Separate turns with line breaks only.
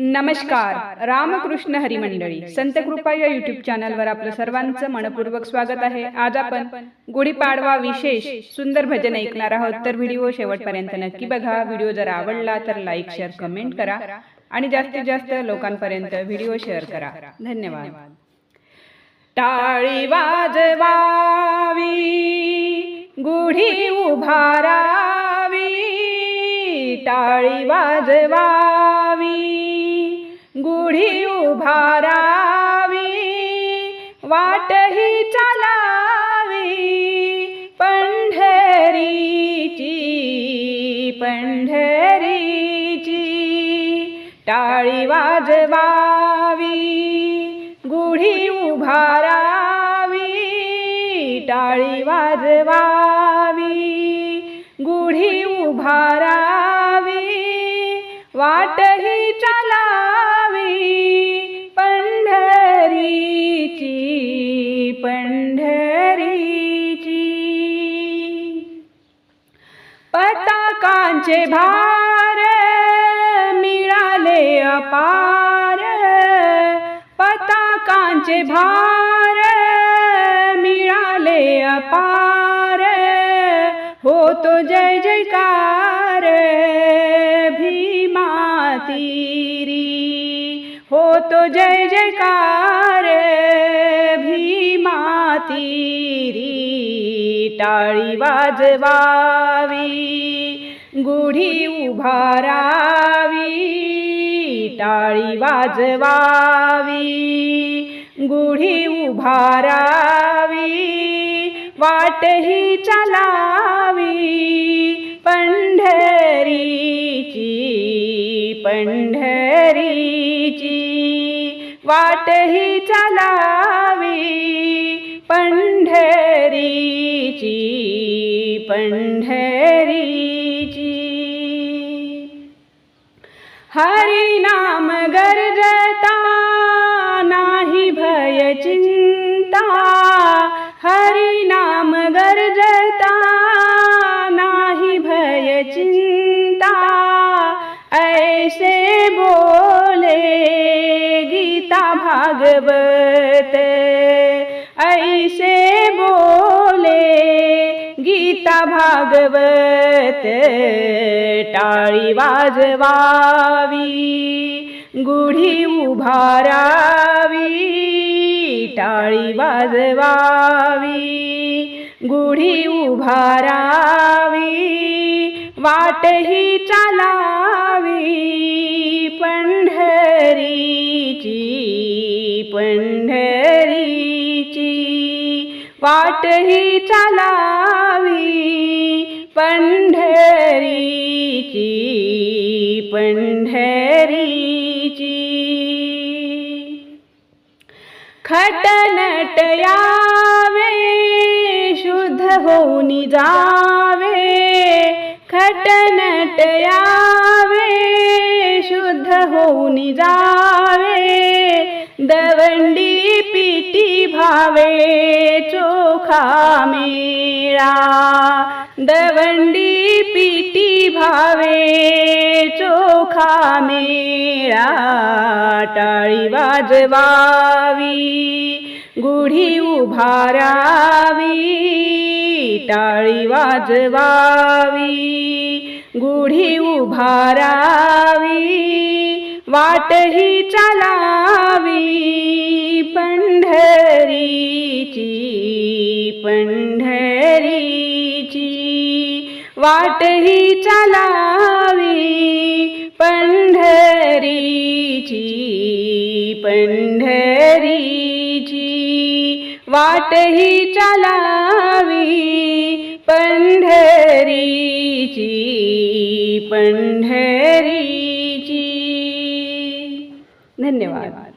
नमस्कार. रामकृष्ण हरिमंडळी संत कृपा या युट्यूब चॅनलवर आपलं सर्वांचं मनपूर्वक स्वागत आहे. आज आपण गुढीपाडवा विशेष सुंदर भजन ऐकणार आहोत. तर व्हिडिओ शेवटपर्यंत नक्की बघा. व्हिडिओ जर आवडला तर लाईक शेअर कमेंट करा. आणि जास्तीत जास्त लोकांपर्यंत व्हिडिओ शेअर करा. धन्यवाद. टाळी वाजवावी. गुढी उभारावी. टाळी वाजवा. गुढी वाटही चालावी पंढरीची पंढरीची टाळी वाजवावी गुढी उभारावी टाळी वाजवावी गुढी उभारावी वाटही चालावी. पंढरीची. पताकांचे भार मिळाले अपार. पताकांचे भार मिळाले अपार. होतो जय जयकार भीमातीरी. होतो जय जयकार टाळी वाजवावी गुढी उभारावी टाळी वाजवावी गुढी उभारावी वाटही चलावी पंढरीची पंढरीची वाटही चलावी पंढरी चिंता हरिनाम गरजता नाही भय चिंता ऐसे बोले गीता भागवत ऐसे बोले गीता भागवत टाळी वाजवावी गुढी उभारावी टाळी वाजवावी गुढी उभारावी वाटही चालावी पंढरीची पंढरीची. वाटही चालावी पंढरीची पंढरी खटनट यावे शुद्ध होऊन जावे खटनट यावे शुद्ध होऊन जावे दवंडी पिटी भावे चोखा मेळा दवंडी पिटी भावे चोखा मेळा टाळी वाजवावी गुढी उभारावी टाळी वाजवावी गुढी उभारावी वाटही चालावी पंढरीची पंढरीची वाटही चालावी पंढरी पंढरीची वाटही चालावी. पंढरीची पंढरीची. धन्यवाद.